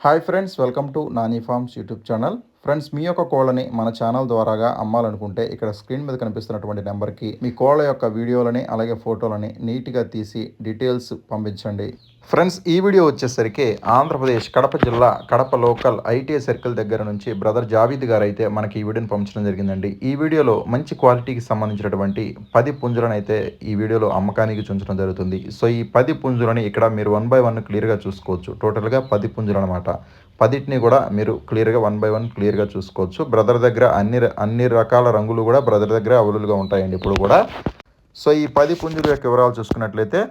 hi friends welcome to Nani farms YouTube channel Friends మీ యొక్క కోళ్ళని మన ఛానల్ ద్వారాగా అమ్మాలనుకుంటే ఇక్కడ స్క్రీన్ మీద కనిపిస్తున్నటువంటి నెంబర్కి మీ కోళ్ళ యొక్క వీడియోలని అలాగే ఫోటోలని నీట్గా తీసి డీటెయిల్స్ పంపించండి. ఫ్రెండ్స్ ఈ వీడియో వచ్చేసరికి ఆంధ్రప్రదేశ్ కడప జిల్లా కడప లోకల్ ఐటీఐ సర్కిల్ దగ్గర నుంచి బ్రదర్ జావీద్ గారు అయితే మనకి ఈ వీడియోని పంపించడం జరిగిందండి. ఈ వీడియోలో మంచి క్వాలిటీకి సంబంధించినటువంటి పది పుంజులను అయితే ఈ వీడియోలో అమ్మకానికి చూంచడం జరుగుతుంది. సో ఈ పది పుంజులని ఇక్కడ మీరు వన్ బై వన్ క్లియర్గా చూసుకోవచ్చు. టోటల్గా పది పుంజులు అనమాట పదిటిని కూడా మీరు క్లియర్గా వన్ బై వన్ క్లియర్గా చూసుకోవచ్చు. బ్రదర్ దగ్గర అన్ని అన్ని రకాల రంగులు కూడా బ్రదర్ దగ్గర అవైలబుల్గా ఉంటాయండి ఇప్పుడు కూడా. సో ఈ పది పుంజుల యొక్క వివరాలు చూసుకున్నట్లయితే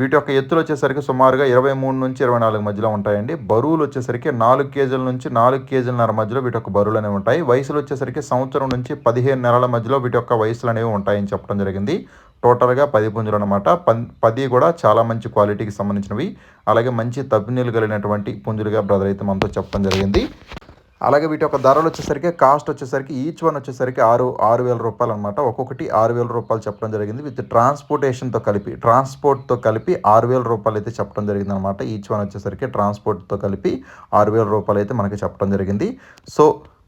వీటి యొక్క ఎత్తులు వచ్చేసరికి సుమారుగా ఇరవై మూడు నుంచి ఇరవై నాలుగు మధ్యలో ఉంటాయండి. బరువులు వచ్చేసరికి నాలుగు కేజీల నుంచి నాలుగు కేజీలన్నర మధ్యలో వీటి యొక్క బరువులు అనేవి ఉంటాయి. వయసులు వచ్చేసరికి సంవత్సరం నుంచి పదిహేను నెలల మధ్యలో వీటి యొక్క వయసులు అనేవి ఉంటాయని చెప్పడం జరిగింది. టోటల్గా పది పుంజులు అనమాట పది కూడా చాలా మంచి క్వాలిటీకి సంబంధించినవి. అలాగే మంచి తబ్బినీళ్ళు కలిగినటువంటి పుంజులుగా బ్రదర్ అయితే మనతో చెప్పడం జరిగింది. అలాగే వీటి యొక్క ధరలు వచ్చేసరికి కాస్ట్ వచ్చేసరికి ఈచ్ వన్ వచ్చేసరికి ఆరు ఆరు వేల రూపాయలు అనమాట ఒక్కొక్కటి ఆరు వేల రూపాయలు చెప్పడం జరిగింది. విత్ ట్రాన్స్పోర్టేషన్తో కలిపి ట్రాన్స్పోర్ట్తో కలిపి ఆరు వేల రూపాయలు అయితే చెప్పడం జరిగింది అనమాట ఈచ్ వన్ వచ్చేసరికి ట్రాన్స్పోర్ట్తో కలిపి ఆరు వేల రూపాయలు అయితే మనకి చెప్పడం జరిగింది. సో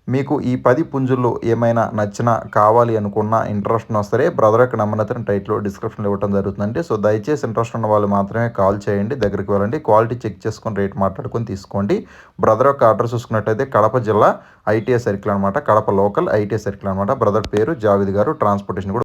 మీకు ఈ పది పుంజుల్లో ఏమైనా నచ్చినా కావాలి అనుకున్న ఇంట్రెస్ట్ సరే బ్రదర్ యొక్క నెంబర్ అయితే టైట్లో డిస్క్రిప్షన్లో ఇవ్వడం జరుగుతుందండి. సో దయచేసి ఇంట్రెస్ట్ ఉన్న వాళ్ళు మాత్రమే కాల్ చేయండి దగ్గరికి వెళ్ళండి క్వాలిటీ చెక్ చేసుకొని రేట్ మాట్లాడుకొని తీసుకోండి. బ్రదర్ యొక్క ఆర్డర్ చూసుకున్నట్టయితే కడప జిల్లా ఐటీఐ సర్కిల్ అనమాట కడప లోకల్ ఐటీఐ సర్కిల్ అనమాట బ్రదర్ పేరు జావిద్ గారు ట్రాన్స్పోర్టేషన్ కూడా